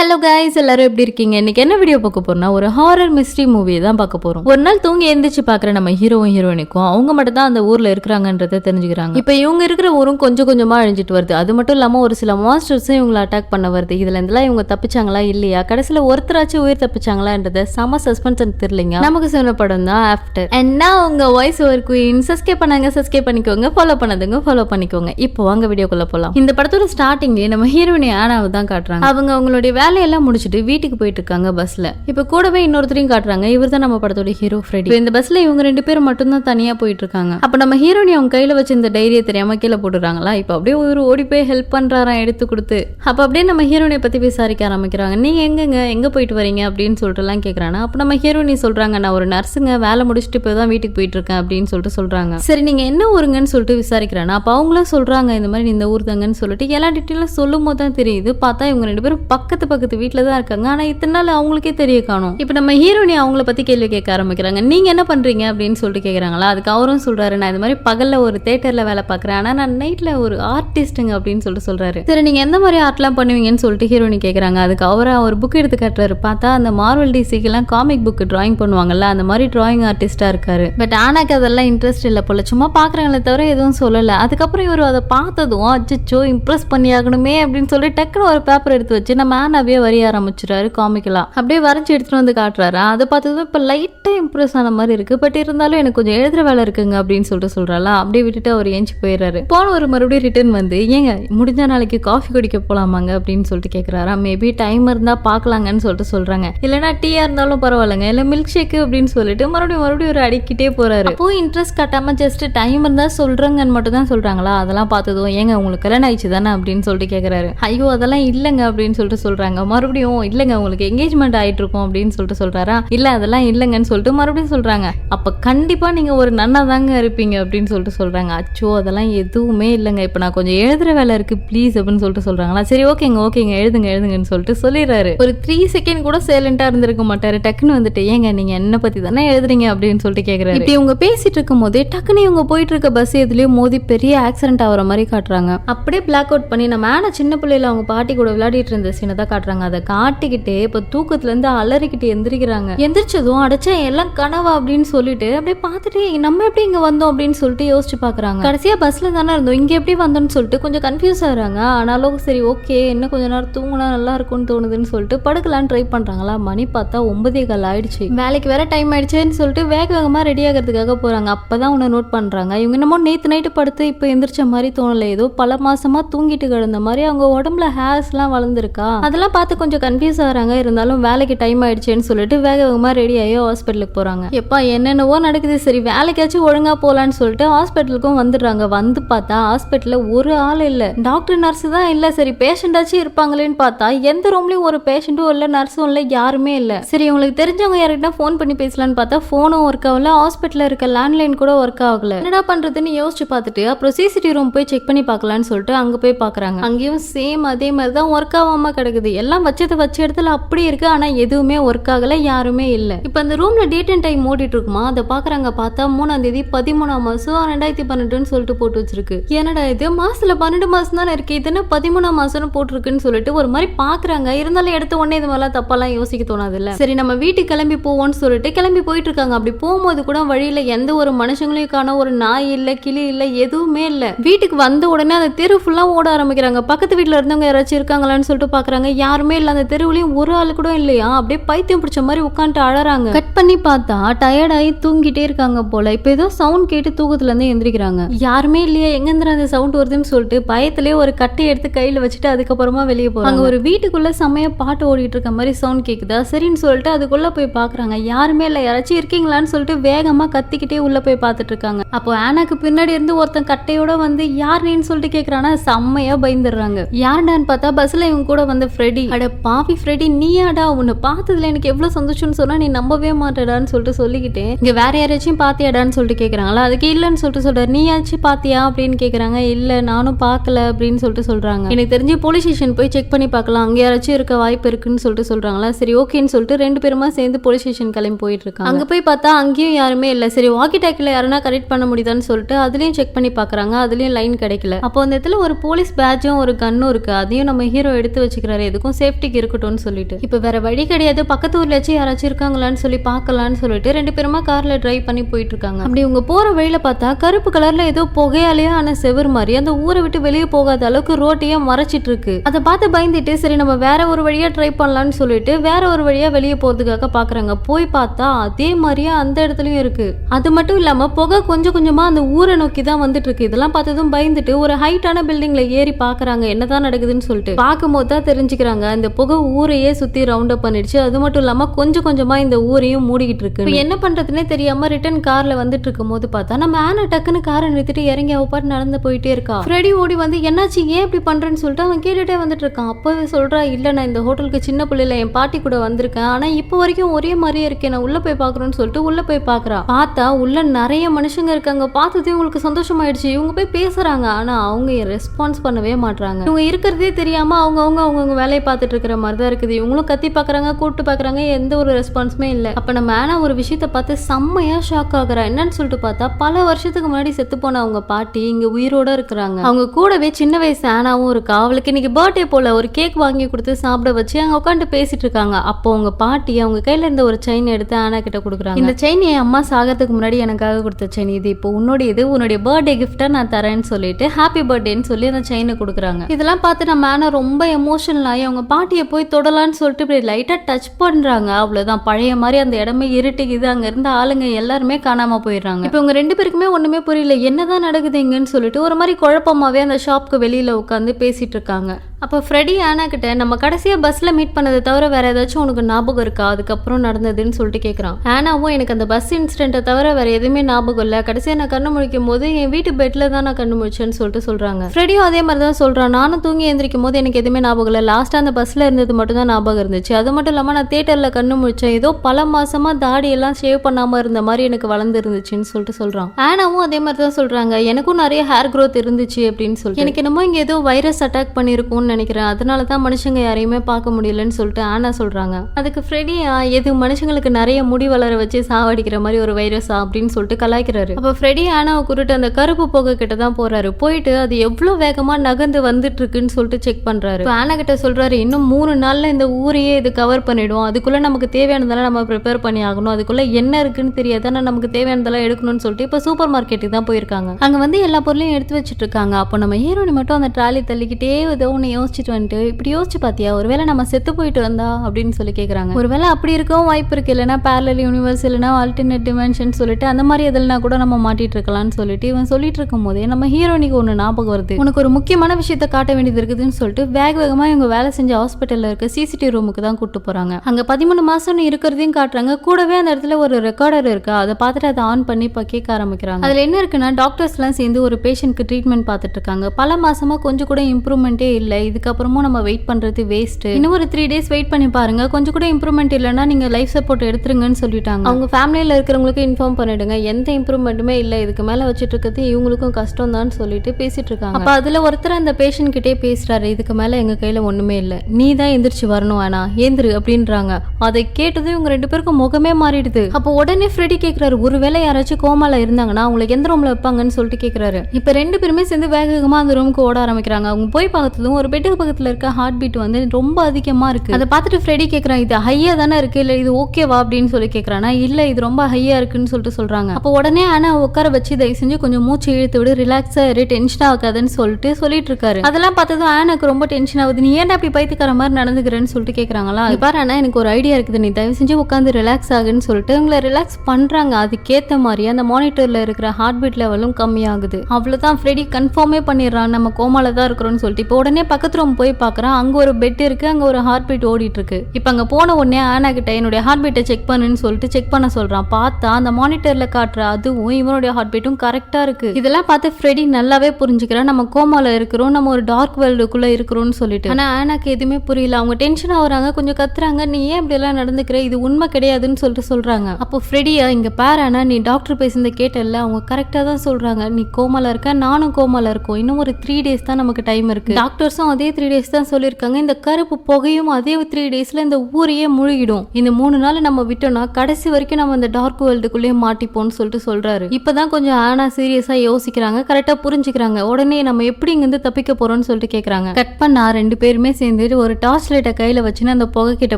Hello guys எல்லாரும் எப்படி இருக்கீங்க? இன்னைக்கு என்ன வீடியோ பார்க்க போறோம்னா ஒரு ஹாரர் மிஸ்ட்ரி மூவி தான் பார்க்க போறோம். ஒரு நாள் தூங்கி எந்திரிச்சு பாக்குற நம்ம ஹீரோவும் ஹீரோயினுக்கும் அவங்க மட்டும் தான் அந்த ஊர்ல இருக்கிறாங்கன்றத தெரிஞ்சுக்கிறாங்க. இப்போ இவங்க இருக்கிற ஊரும் கொஞ்சம் கொஞ்சமா அழிஞ்சிட்டு வருது. அது மட்டும் இல்லாம ஒரு சில மாஸ்டர்ஸும் இவங்களை அட்டாக் பண்ண வருது. இதுல இருந்தெல்லாம் இவங்க தப்பிச்சாங்களா இல்லையா? கடைசியில ஒருத்தராச்சும் உயிர் தப்பிச்சாங்களான்றத செம சஸ்பென்ஸ் தெரியலங்க நமக்கு சொன்ன படம் தான் ஆஃப்டர் என்ன உங்க வாய்ஸ் ஓவர் குயின் சஸ்கே பண்ணாங்க சஸ்கே பண்ணிக்கோங்க ஃபாலோ பண்ணதுங்க ஃபாலோ பண்ணிக்கோங்க. இப்போ வாங்க வீடியோக்குள்ள போலாம். இந்த படத்தோட ஸ்டார்டிங்லேயே நம்ம ஹீரோயினை ஆனாவை தான் காட்டுறாங்க. அவங்க அவங்களுடைய வேலையெல்லாம் முடிச்சுட்டு வீட்டுக்கு போயிட்டு இருக்காங்க பஸ்ல. இப்போ கூடவே இன்னொருத்தரையும் காட்டுறாங்க. இவர் தான் நம்ம படத்தோட ஹீரோ ஃப்ரெடி. இந்த பஸ்ல இவங்க ரெண்டு பேரும் மட்டும்தான் தனியா போயிட்டு இருக்காங்க அப்ப நம்ம ஹீரோனி அவங்க கையில வச்சு இந்த டைரியை தெரியாம கீழே போட்டுறாங்களா இப்போ அப்படியே ஒரு ஓடி போய் ஹெல்ப் பண்றாராம் எடுத்து கொடுத்து. அப்ப அப்படியே நம்ம ஹீரோனியை பத்தி விசாரிக்க ஆரம்பிக்கிறாங்க. நீங்க எங்கங்க? எங்க போயிட்டு வரீங்க? அப்படின்னு சொல்லிட்டு எல்லாம் கேக்குறாங்க. அப்ப நம்ம ஹீரோனி சொல்றாங்க நான் ஒரு நர்ஸுங்க. வேலை முடிச்சுட்டு இப்போ தான் வீட்டுக்கு போயிட்டு இருக்கேன் அப்படின்னு சொல்லிட்டு சொல்றாங்க. சரி நீங்க என்ன ஊருங்கன்னு சொல்லிட்டு விசாரிக்கிறானா? அப்ப அவங்களும் சொல்றாங்க இந்த மாதிரி இந்த ஊர் தாங்கன்னு சொல்லிட்டு. எல்லா டீட்டெயிலும் சொல்லும் போது தான் தெரியுது. பார்த்தா இவங்க ரெண்டு பேரும் பக்கத்து பக்கத்து வீட்டில் தான் இருக்காங்க. ஆனால் இத்தனை நாள் அவங்களுக்கே தெரிய காணும். இப்போ நம்ம ஹீரோனி அவங்கள பத்தி கேள்வி கேட்க ஆரம்பிக்கிறாங்க. நீங்க என்ன பண்றீங்க அப்படின்னு சொல்லிட்டு கேட்குறாங்களா அதுக்கு அவரும் சொல்றாரு நான் இந்த மாதிரி பகல்ல ஒரு தேட்டரில் வேலை பார்க்குறேன். ஆனா நான் நைட்ல ஒரு ஆர்டிஸ்ட்டுங்க அப்படின்னு சொல்லிட்டு சொல்றாரு. சரி நீங்க எந்த மாதிரி ஆர்ட்லாம் பண்ணுவீங்கன்னு சொல்லிட்டு ஹீரோனி கேட்குறாங்க அதுக்கு அவரா ஒரு புக் எடுத்து காட்டுறாரு. பார்த்தா அந்த மார்வல் டிசிக்கெல்லாம் காமிக் புக் ட்ராயிங் பண்ணுவாங்கல்ல அந்த மாதிரி ட்ராயிங் ஆர்டிஸ்டா இருக்காரு. பட் ஆனாக்கு அதெல்லாம் இன்ட்ரெஸ்ட் இல்லை போல. சும்மா பாக்குறாங்களே தவிர எதுவும் சொல்லல. அதுக்கப்புறம் இவர் அதை பார்த்ததும் அச்சோ இம்ப்ரெஸ் பண்ணியாகணுமே அப்படின்னு சொல்லி டக்குன்னு ஒரு பேப்பர் எடுத்து வச்சு நம்ம ஆனாவே வரைய ஆரம்பிச்சிட்டாரு காமிக்கலாம். அப்படியே வரைஞ்சி எடுத்துட்டு வந்து காட்டுறாரு? அதை பார்த்ததும் இப்போ லைட்டாக இம்ப்ரெஸ் ஆன மாதிரி இருக்கு. பட் இருந்தாலும் எனக்கு கொஞ்சம் எழுதுற வேலை இருக்குங்க அப்படின்னு சொல்லிட்டு சொல்றாளா? அப்படியே விட்டுட்டு அவர் ஏஞ்சி போயிடுறாரு. போன ஒரு மறுபடியும் ரிட்டர்ன் வந்து ஏங்க முடிஞ்ச நாளைக்கு காஃபி குடிக்க போலாமாங்க அப்படின்னு சொல்லிட்டு கேட்குறாரா மேபி டைம் இருந்தா பார்க்கலாங்கன்னு சொல்லிட்டு சொல்றாங்க. இல்லைன்னா டீயா இருந்தாலும் பரவாயில்லைங்க. இல்லை மில்க் ஷேக்கு அப்படின்னு சொல்லிட்டு மறுபடியும் மறுபடியும் ஒரு அடிக்கிட்டே போறாரு. அப்போ இன்ட்ரெஸ்ட் கட்டாமல் ஜஸ்ட் டைம் இருந்தா சொல்றாங்கன்னு மட்டும் தான் சொல்றாங்களா? அதெல்லாம் பார்த்ததும் ஏங்க உங்களுக்கு கல்யாணம் ஆயிடுச்சு தானே அப்படின்னு சொல்லிட்டு கேட்குறாரு ஐயோ அதெல்லாம் இல்லைங்க அப்படின்னு சொல்லிட்டு மறுபடியும் இல்லைங்க உங்களுக்கு எங்கேஜ்மெண்ட் ஆகிட்டு இருக்கும் அப்படின்னு சொல்லிட்டு சொல்றாரா? இல்ல அதெல்லாம் இல்லைங்கன்னு சொல்லிட்டு மறுபடியும் சொல்றாங்க. அப்ப கண்டிப்பா நீங்க ஒரு நன்னா தாங்க இருப்பீங்க அப்படின்னு சொல்லிட்டு சொல்றாங்க. அச்சோ அதெல்லாம் எதுவுமே இல்லைங்க. இப்போ நான் கொஞ்சம் எழுதுற வேலை இருக்கு ப்ளீஸ் அப்படின்னு சொல்லிட்டு சொல்றாங்களா? சரி ஓகேங்க ஓகேங்க எழுதுங்க எழுதுங்கன்னு சொல்லிட்டு சொல்லிடுறாரு. ஒரு த்ரீ செகண்ட் கூட சைலண்டா இருந்திருக்க மாட்டார். டக்குன்னு வந்துட்டு ஏங்க நீங்க என்ன பத்தி தானே எழுதுறீங்க? அப்படின்னு சொல்லிட்டு கேட்குறாரு இப்படி இவங்க பேசிட்டு இருக்கும் போதே டக்குன்னு இவங்க போயிட்டு இருக்க பஸ் எதுலேயும் மோதி பெரிய ஆக்சிடென்ட் ஆகிற மாதிரி காட்டுறாங்க. அப்படியே பிளாக் அவுட் பண்ணி நம்ம மேலே சின்ன பிள்ளையில அவங்க பாட்டி கூட விளையாடிட்டு இருந்த சீனை தான் காட்டுறாங்க. அதை காட்டிக்கிட்டே இப்போ தூக்கத்துலேருந்து அலறிக்கிட்டு எந்திரிக்கிறாங்க. எந்திரிச்சதும் அடைச்சா எல்லாம் கனவா அப்படின்னு சொல்லிட்டு அப்படியே பார்த்துட்டு நம்ம எப்படி இங்கே வந்தோம்? அப்படின்னு சொல்லிட்டு யோசிச்சு பார்க்குறாங்க. கடைசியாக பஸ்ஸில் தானே இருந்தோம். இங்கே எப்படி வந்தோம்னு சொல்லிட்டு கொஞ்சம் கன்ஃபியூஸ் ஆகிறாங்க. ஆனாலும் சரி ஓகே இன்னும் கொஞ்ச நேரம் தூங்கினா நல்லா இருக்கும்னு தோணுதுன்னு சொல்லிட்டு படுக்கலான்னு ட்ரை பண்ணுறாங்களா மணி பார்த்தா ஒன்பதே கால் ஆயிடுச்சு. வேலைக்கு வேற டைம் ஆயிடுச்சுன்னு சொல்லிட்டு வேக வேகமாக ரெடி ஆகிறதுக்காக போகிறாங்க அப்போ தான் உன்னை நோட் பண்ணுறாங்க இவங்க என்னமோ நேற்று நைட்டு படுத்து இப்போ எந்திரிச்ச மாதிரி தோணல. ஏதோ பல மாதமாக தூங்கிட்டு கிடந்த மாதிரி அவங்க உடம்புல ஹேர்ஸ்லாம் வளர்ந்துருக்கா? அதெல்லாம் பார்த்து கொஞ்சம் கன்ஃபியூஸ் ஆகிறாங்க. இருந்தாலும் வேலைக்கு டைம் ஆயிடுச்சுன்னு சொல்லிட்டு வேக வேகமாக ரெடி ஆகி ஹாஸ்பிட்டலுக்கு போகிறாங்க எப்பா என்னென்னவோ நடக்குது. சரி வேலைக்காச்சும் ஒழுங்காக போகலான்னு சொல்லிட்டு ஹாஸ்பிட்டலுக்கும் வந்துடுறாங்க. வந்து பார்த்தா ஹாஸ்பிட்டலில் ஒரு ஆள் இல்லை. டாக்டர் நர்ஸ் தான் இல்லை. சரி பேஷண்டாச்சும் இருப்பாங்களேன்னு பார்த்தா எந்த ரூம்லேயும் ஒரு பேஷண்ட்டும் இல்லை நர்ஸும் இல்லை யாருமே இல்லை. சரி உங்களுக்கு தெரிஞ்சவங்க யார்கிட்ட ஃபோன் பண்ணி பேசலான்னு பார்த்தா ஃபோனும் ஒர்க் ஆகல. ஹாஸ்பிட்டலில் இருக்க லேண்ட்லைன் கூட ஒர்க் ஆகல. என்னடா பண்ணுறதுன்னு யோசிச்சு பார்த்துட்டு அப்புறம் சிசிடிவி ரூம் போய் செக் பண்ணி பார்க்கலான்னு சொல்லிட்டு அங்கே போய் பார்க்குறாங்க. அங்கேயும் சேம் அதே மாதிரி தான் ஒர்க் ஆகாமல் கிடக்குது. எல்லாம் வச்சது வச்ச இடத்துல அப்படி இருக்கு. ஆனா எதுவுமே ஒர்க் ஆகல யாருமே இல்ல. இப்போ அந்த ரூம்ல டேட் அண்ட் டைம் ஓடிட்டு இருக்குமா அதை பாக்குறாங்க பார்த்தா மூணாம் தேதி பதிமூணாம் மாசம் ரெண்டாயிரத்தி பன்னெண்டுன்னு சொல்லிட்டு போட்டு வச்சிருக்கு. என்னடா இது? மாசத்துல பன்னெண்டு மாசம் தானே இருக்கு. இதுன்னு பதிமூணாம் மாசம்னு போட்டிருக்குன்னு சொல்லிட்டு ஒரு மாதிரி பாக்குறாங்க. இருந்தாலும் எடுத்த உடனே இது மாதிரிலாம் தப்பாலாம் யோசிக்க தோணாது இல்ல. சரி நம்ம வீட்டுக்கு கிளம்பி போவோம்னு சொல்லிட்டு கிளம்பி போயிட்டு இருக்காங்க அப்படி போகும்போது கூட வழியில எந்த ஒரு மனுஷங்களையும் காண ஒரு நாய் இல்ல கிளி இல்ல எதுவுமே இல்ல. வீட்டுக்கு வந்த உடனே அந்த தெரு ஃபுல்லா ஓட ஆரம்பிக்கிறாங்க. பக்கத்து வீட்டுல இருந்தவங்க யாராச்சும் இருக்காங்களான்னு சொல்லிட்டு பாக்குறாங்க. யாருமே இல்ல. அந்த தெருவுலயும் ஒரு ஆள் கூட இல்லையா? அப்படியே பைத்தியம் பிடிச்ச மாதிரி உட்காந்துட்டு அழறாங்க. கட் பண்ணி பார்த்தா டயர்டாகி தூங்கிட்டே இருக்காங்க போல. இப்ப ஏதோ சவுண்ட் கேட்டு தூக்கத்துல இருந்து எந்திரிக்கிறாங்க. யாருமே இல்லையா. எங்க இருந்து அந்த சவுண்ட் வருதுன்னு சொல்லிட்டு பயத்திலே ஒரு கட்டை எடுத்து கையில வச்சுட்டு அதுக்கப்புறமா வெளியே போறாங்க. அங்க ஒரு வீட்டுக்குள்ள செமைய பாட்டு ஓடிட்டு இருக்க மாதிரி சவுண்ட் கேக்குதா? சரின்னு சொல்லிட்டு அதுக்குள்ள போய் பாக்குறாங்க. யாருமே இல்ல. யாராச்சும் இருக்கீங்களான்னு சொல்லிட்டு வேகமா கத்திக்கிட்டே உள்ள போய் பார்த்துட்டு இருக்காங்க. அப்போ ஆனாக்கு பின்னாடி இருந்து ஒருத்தன் கட்டையோட வந்து யார் நீன்னு சொல்லிட்டு கேக்குறானா? செம்மையா பயந்துடுறாங்க. யாருடான்னு பார்த்தா பஸ்ல இவங்க கூட வந்த ஃப்ரெடி அட பாவி ஃப்ரெடி நீயாடா? உன்னை பார்த்ததுல எனக்கு எவ்வளவு சந்தோஷம்னு சொன்னா நீ நம்பவே மாட்டேடான்னு சொல்லிட்டு சொல்லிக்கிட்டேன். இங்க வேற யாராச்சும் பாத்தியாடான்னு சொல்லிட்டு கேக்குறாங்களா அதுக்கு இல்லைன்னு சொல்லிட்டு சொல்றாரு. நீயாச்சும் பாத்தியா அப்படின்னு கேக்குறாங்க. இல்ல நானும் பார்க்கல அப்படின்னு சொல்லிட்டு சொல்றாங்க. எனக்கு தெரிஞ்சு போலீஸ் ஸ்டேஷன் போய் செக் பண்ணி பார்க்கலாம். அங்க யாராச்சும் இருக்க வாய்ப்பு இருக்குன்னு சொல்லிட்டு சொல்றாங்களா? சரி ஓகேன்னு சொல்லிட்டு ரெண்டு பேருமா சேர்ந்து போலீஸ் ஸ்டேஷன் கிளம்பி போயிட்டு இருக்காங்க அங்க போய் பார்த்தா அங்கேயும் யாருமே இல்ல. சரி வாக்கி டாக்கில யாருன்னா கரெக்ட் பண்ண முடியுதான்னு சொல்லிட்டு அதுலயும் செக் பண்ணி பாக்குறாங்க அதுலயும் லைன் கிடைக்கல. அப்போ அந்த இடத்துல ஒரு போலீஸ் பேட்சும் ஒரு கன்னும் இருக்கு. அதையும் நம்ம ஹீரோ எடுத்து வச்சுக்கிறாரு. எதுக்கும் இருக்கும் சேஃப்டிக்கு இருக்கட்டும்னு சொல்லிட்டு. இப்போ வேற வழி கிடையாது. பக்கத்து ஊர்லயாச்சும் யாராச்சும் இருக்காங்களான்னு சொல்லி பார்க்கலான்னு சொல்லிட்டு ரெண்டு பேருமா கார்ல டிரைவ் பண்ணி போயிட்டு இருக்காங்க அப்படி இவங்க போற வழியில பார்த்தா கருப்பு கலர்ல ஏதோ புகையாலேயே ஆன செவர் மாதிரி அந்த ஊரை விட்டு வெளியே போகாத அளவுக்கு ரோட்டையே மறைச்சிட்டு இருக்கு அதை பார்த்து பயந்துட்டு சரி நம்ம வேற ஒரு வழியா ட்ரை பண்ணலாம்னு சொல்லிட்டு வேற ஒரு வழியா வெளியே போறதுக்காக பாக்குறாங்க. போய் பார்த்தா அதே மாதிரியே அந்த இடத்துலயும் இருக்கு. அது மட்டும் இல்லாம புகை கொஞ்சம் கொஞ்சமா அந்த ஊரை நோக்கி தான் வந்துட்டு இருக்கு இதெல்லாம் பார்த்ததும் பயந்துட்டு ஒரு ஹைட்டான பில்டிங்ல ஏறி பாக்குறாங்க. என்னதான் நடக்குதுன்னு சொல்லிட்டு. பார்க்கும்போது தான் தெரிஞ்சுக்கிறாங்க. இந்த புகை ஊரையே சுத்தி ரவுண்ட் அப் பண்ணிடுச்சு. அது மட்டும் இல்லாம கொஞ்சம் கொஞ்சமா இந்த ஊரையும் மூடிக்கிட்டு இருக்கு. என்ன பண்ணுறதுனே தெரியாம ரிட்டன் கார்ல வந்துட்டு இருக்கும் போது பார்த்தா நம்ம ஆனா டக்குன்னு காரை நிறுத்திட்டு இறங்கி அவ பாட்டு நடந்து போயிட்டே இருக்கா. ஃப்ரெடி ஓடி வந்து என்னாச்சு? ஏன் இப்படி பண்றேன்னு? சொல்லிட்டு அவன் கேட்டுகிட்டே வந்துட்டு இருக்கான். அப்போவே சொல்றா இல்லை நான் இந்த ஹோட்டலுக்கு சின்ன பிள்ளையில என் பாட்டி கூட வந்திருக்கேன். ஆனால் இப்போ வரைக்கும் ஒரே மாதிரியே இருக்கேன் நான் உள்ளே போய் பார்க்குறேன்னு சொல்லிட்டு உள்ளே போய் பார்க்குறா. பார்த்தா உள்ள நிறைய மனுஷங்க இருக்காங்க. பார்த்ததே உங்களுக்கு சந்தோஷமாயிடுச்சு. இவங்க போய் பேசுகிறாங்க ஆனால் அவங்க ரெஸ்பான்ஸ் பண்ணவே மாட்றாங்க. இவங்க இருக்கிறதே தெரியாமல் அவங்க அவங்க அவங்கவுங்க வேலையை பார்த்துட்டு இருக்கிற மாதிரி தான் இருக்குது. இவங்களும் கத்தி பார்க்குறாங்க கூப்பிட்டு பார்க்குறாங்க எந்த ஒரு ரெஸ்பான்ஸுமே இல்லை. அப்போ நம்ம ஆனா ஒரு விஷயத்த பார்த்து செம்மையாக ஷாக் ஆகுறா. என்னன்னு சொல்லிட்டு பார்த்தா பல வருஷத்துக்கு முன்னாடி செத்து போன அவங்க பாட்டி இங்கே உயிரோட இருக்கிறாங்க. அவங்க கூடவே சின்ன வயசு ஆனாவும் இருக்கா. அவளுக்கு இன்னைக்கு பர்த்டே போல ஒரு கேக் வாங்கி கொடுத்து சாப்பிட வச்சு அங்கே உட்காந்து பேசிட்டு இருக்காங்க. அப்போ அவங்க பாட்டி அவங்க கையில இருந்த ஒரு செயின் எடுத்து ஆனா கிட்ட கொடுக்குறாங்க. இந்த செயின் என் அம்மா சாகிறதுக்கு முன்னாடி எனக்காக கொடுத்த செயின் இது. இப்போ உன்னுடைய இது உன்னுடைய பர்த்டே கிஃப்டா நான் தரேன்னு சொல்லிட்டு ஹாப்பி பர்த்டேன்னு சொல்லி அந்த செயினை கொடுக்குறாங்க. இதெல்லாம் பார்த்து நம்ம ஆனா ரொம்ப எமோஷனல் ஆகி அவங்க பாட்டியை போய் தொடலான்னு சொல்லிட்டு இப்படி லைட்டாக டச் பண்ணுறாங்க அவ்வளோதான் பழைய மாதிரி அந்த இடமே இருட்டுக்குது. அங்கே இருந்த ஆளுங்க எல்லாருமே காணாமல் போயிடுறாங்க. இப்போ இவங்க ரெண்டு பேருக்குமே ஒன்றுமே புரியல. என்னதான் நடக்குது இங்கன்னு சொல்லிட்டு ஒரு மாதிரி குழப்பமாகவே அந்த ஷாப்க்கு வெளியில் உட்காந்து பேசிகிட்டு இருக்காங்க. அப்போ ஃப்ரெடி ஆனா கிட்ட நம்ம கடைசியாக பஸ்ஸில் மீட் பண்ணதை தவிர வேற ஏதாச்சும் உனக்கு ஞாபகம் இருக்கா? அதுக்கப்புறம் நடந்ததுன்னு சொல்லிட்டு கேட்குறான் ஆனாவும் எனக்கு அந்த பஸ் இன்சிடென்ட்டை தவிர வேற எதுவுமே ஞாபகம் இல்லை. கடைசியாக நான் கண்ணு முழிக்கும் போது என் வீட்டு பெட்டில் தான் நான் கண்ணு முழிச்சேன்னு சொல்லிட்டு சொல்கிறாங்க ஃப்ரெடியும் அதே மாதிரி தான் சொல்கிறான் நானும் தூங்கி எழுந்திரிக்கும் போது எனக்கு எதுவுமே ஞாபகம் இல்லை. லாஸ்ட்டாக அந்த பஸ்ஸில் இருந்தது மட்டும் தான் ஞாபகம் இருந்துச்சு. அது மட்டும் இல்லாமல் நான் தேட்டரில் கண்ணு முழிச்சேன். ஏதோ பல மாதமாக தாடி எல்லாம் ஷேவ் பண்ணாமல் இருந்த மாதிரி எனக்கு வளர்ந்துருந்துச்சுன்னு சொல்லிட்டு சொல்கிறான் ஆனாவும் அதே மாதிரி தான் சொல்கிறாங்க எனக்கும் நிறைய ஹேர் க்ரோத் இருந்துச்சு அப்படின்னு சொல்லிட்டு. எனக்கு என்னமோ இங்கே ஏதோ வைரஸ் அட்டாக் பண்ணியிருக்கும்னு நினைக்கிறேன். அதனால தான் மனுஷங்க யாரையுமே பார்க்க முடியலன்னு சொல்லிட்டு ஆனா சொல்றாங்க. அதுக்கு ஃப்ரெடியா எது மனுஷங்களுக்கு நிறைய முடி வளர வச்சு சாவடிக்கிற மாதிரி ஒரு வைரஸா அப்படின்னு சொல்லிட்டு கலாய்க்கிறாரு. அப்போ ஃப்ரெடி ஆனாவை குறிட்டு அந்த கருப்பு போக கிட்ட தான் போறாரு. போயிட்டு அது எவ்வளோ வேகமா நகர்ந்து வந்துட்டு இருக்குன்னு சொல்லிட்டு செக் பண்றாரு. இப்போ ஆனா கிட்ட சொல்றாரு இன்னும் மூணு நாள்ல இந்த ஊரையே இது கவர் பண்ணிடும் அதுக்குள்ள நமக்கு தேவையானதெல்லாம் நம்ம ப்ரிப்பேர் பண்ணி ஆகணும். அதுக்குள்ள என்ன இருக்குன்னு தெரியாது. ஆனா நமக்கு தேவையானதெல்லாம் எடுக்கணும்னு சொல்லிட்டு இப்போ சூப்பர் மார்க்கெட்டுக்கு தான் போயிருக்காங்க. அங்க வந்து எல்லா பொருளையும் எடுத்து வச்சுட்டு இருக்காங்க. அப்போ நம்ம ஹீரோனி மட்டும் அந்த ட்ராலி தள்ளிக்கிட்டே ஏதோ ஒன்று யோசிச்சுட்டு வந்துட்டு இப்படி யோசிச்சு பாத்தியா? ஒருவேளை நம்ம செத்து போயிட்டு வந்தா? அப்படின்னு சொல்லி கேக்குறாங்க. ஒருவேளை அப்படி இருக்கவும் வாய்ப்பு இருக்கு. இல்லைன்னா பேரலல் யூனிவர்ஸ் இல்லைனா ஆல்டர்னேட் டிமென்ஷன் சொல்லிட்டு அந்த மாதிரி எதுலனா கூட நம்ம மாட்டிட்டு இருக்கலாம்னு சொல்லிட்டு இவன் சொல்லிட்டு இருக்கும் போதே நம்ம ஹீரோனிக்கு ஒன்று ஞாபகம் வருது. உனக்கு ஒரு முக்கியமான விஷயத்த காட்ட வேண்டியது இருக்குதுன்னு சொல்லிட்டு வேக வேகமா இவங்க வேலை செஞ்ச ஹாஸ்பிட்டல்ல இருக்க சிசிடிவி ரூமுக்கு தான் கூட்டு போறாங்க. அங்க பதிமூணு மாசம்னு இருக்கிறதையும் காட்டுறாங்க. கூடவே அந்த இடத்துல ஒரு ரெக்கார்டர் இருக்கு. அதை பார்த்துட்டு அதை ஆன் பண்ணி இப்போ கேட்க ஆரம்பிக்கிறாங்க. அதுல என்ன இருக்குன்னா டாக்டர்ஸ்லாம் சேர்ந்து ஒரு பேஷண்ட்க்கு ட்ரீட்மெண்ட் பார்த்துட்டு இருக்காங்க. பல மாசமா கொஞ்சம் கூட இம்ப்ரூவ்மெண்ட்டே இல்லை. இதுக்கப்புறமும் நம்ம வெயிட் பண்றது வேஸ்ட் இன்னும் ஒரு த்ரீ டேஸ் வெயிட் பண்ணி பாருங்க. கொஞ்சம் கூட இம்ப்ரூவ்மெண்ட் இல்லைன்னா நீங்க லைஃப் சப்போர்ட் எடுத்துருங்கன்னு சொல்லிட்டாங்க. அவங்க ஃபேமிலியில இருக்கிறவங்களுக்கு இன்ஃபார்ம் பண்ணிடுங்க. எந்த இம்ப்ரூவ்மெண்ட்டுமே இல்லை. இதுக்கு மேல வச்சுட்டு இருக்கிறது இவங்களுக்கும் கஷ்டம் தான் சொல்லிட்டு பேசிட்டு இருக்காங்க அப்ப அதுல ஒருத்தர் அந்த பேஷண்ட் கிட்டே பேசுறாரு. இதுக்கு மேல எங்க கையில ஒண்ணுமே இல்லை. நீ தான் எந்திரிச்சு வரணும் ஆனா ஏந்திரு அப்படின்றாங்க. அதை கேட்டதும் இவங்க ரெண்டு பேருக்கும் முகமே மாறிடுது. அப்போ உடனே ஃப்ரெடி கேக்குறாரு. ஒருவேளை யாராச்சும் கோமால இருந்தாங்கன்னா அவங்களுக்கு எந்த ரூம்ல வைப்பாங்கன்னு சொல்லிட்டு கேக்குறாரு. இப்ப ரெண்டு பேருமே சேர்ந்து வேக வேகமா அந்த ரூமுக்கு ஓட ஆரம்பிக்கிறாங்க. அவங்க போய் பார்த்ததும் ஒரு பெட்டுக்கு பக்கத்தில் இருக்க ஹார்ட் பீட் வந்து ரொம்ப அதிகமாக இருக்குது அதை பார்த்துட்டு ஃப்ரெடி கேட்குறான் இது ஹையாக தானே இருக்குது இல்லை இது ஓகேவா அப்படின்னு சொல்லி கேட்குறானா இல்லை இது ரொம்ப ஹையாக இருக்குன்னு சொல்லிட்டு சொல்கிறாங்க அப்போ உடனே ஆனால் உட்கார வச்சு தயவு செஞ்சு கொஞ்சம் மூச்சு இழுத்து விடு ரிலாக்ஸாக இரு டென்ஷன் ஆகாதுன்னு சொல்லிட்டு சொல்லிட்டு இருக்காரு. அதெல்லாம் பார்த்ததும் ஆனாக்கு ரொம்ப டென்ஷன் ஆகுது. நீ ஏன்டா அப்படி பைத்துக்கிற மாதிரி நடந்துக்கிறேன்னு சொல்லிட்டு கேட்குறாங்களா அது பாரு எனக்கு ஒரு ஐடியா இருக்குது. நீ தயவு செஞ்சு உட்காந்து ரிலாக்ஸ் ஆகுன்னு சொல்லிட்டு உங்களை ரிலாக்ஸ் பண்ணுறாங்க அதுக்கேற்ற மாதிரி அந்த மானிட்டரில் இருக்கிற ஹார்ட் பீட் லெவலும் கம்மியாகுது. அவ்வளோதான் ஃப்ரெடி கன்ஃபார்மே பண்ணிடுறான். நம்ம கோமால தான் இருக்கிறோம்னு சொல்லிட்டு. இப்போ உடனே பக்கத்து ரூம் போய் பார்க்குறான் அங்கே ஒரு பெட் இருக்குது அங்கே ஒரு ஹார்ட் பீட் ஓடிட்டு இருக்கு இப்போ அங்கே போன உடனே ஆனா கிட்ட என்னுடைய ஹார்ட் பீட்டை செக் பண்ணுன்னு சொல்லிட்டு செக் பண்ண சொல்கிறான் பார்த்தா அந்த மானிட்டரில் காட்டுற அதுவும் இவனுடைய ஹார்ட் பீட்டும் கரெக்டாக இருக்குது இதெல்லாம் பார்த்து ஃப்ரெடி நல்லாவே புரிஞ்சுக்கிறான். நம்ம கோமாவில் இருக்கிறோம் நம்ம ஒரு டார்க் வேர்ல்டுக்குள்ளே இருக்கிறோம்னு சொல்லிட்டு. ஆனால் ஆனாக்கு எதுவுமே புரியல. அவங்க டென்ஷன் ஆகுறாங்க கொஞ்சம் கத்துறாங்க. நீ ஏன் இப்படிலாம் நடந்துக்கிற? இது உண்மை கிடையாதுன்னு சொல்லிட்டு சொல்கிறாங்க அப்போ ஃப்ரெடியா இங்கே பாரு ஆனா நீ டாக்டர் பேசுனதை கேட்டல அவங்க கரெக்டாக தான் சொல்கிறாங்க நீ கோமால இருக்க நானும் கோமால இருக்கோம். இன்னும் ஒரு த்ரீ டேஸ் தான் நமக்கு டைம் இருக்குது டாக்டர்ஸும் அதே த்ரீ டேஸ் தான் சொல்லியிருக்காங்க. இந்த கருப்பு புகையும் அதே த்ரீ டேஸில் இந்த ஊரையே முழுகிடும். இந்த மூணு நாள் நம்ம விட்டோம்னா கடைசி வரைக்கும் நம்ம இந்த டார்க் வேர்ல்டுக்குள்ளேயே மாட்டிப்போம்னு சொல்லிட்டு சொல்கிறாரு இப்போதான் கொஞ்சம் ஆனா சீரியஸாக யோசிக்கிறாங்க. கரெக்டாக புரிஞ்சுக்கிறாங்க. உடனே நம்ம எப்படி இங்கேருந்து தப்பிக்க போகிறோம்னு சொல்லிட்டு கேட்குறாங்க கட் பண்ணா ரெண்டு பேருமே சேர்ந்து ஒரு டார்ச் லைட்டை கையில் வச்சுன்னு அந்த புகை கிட்ட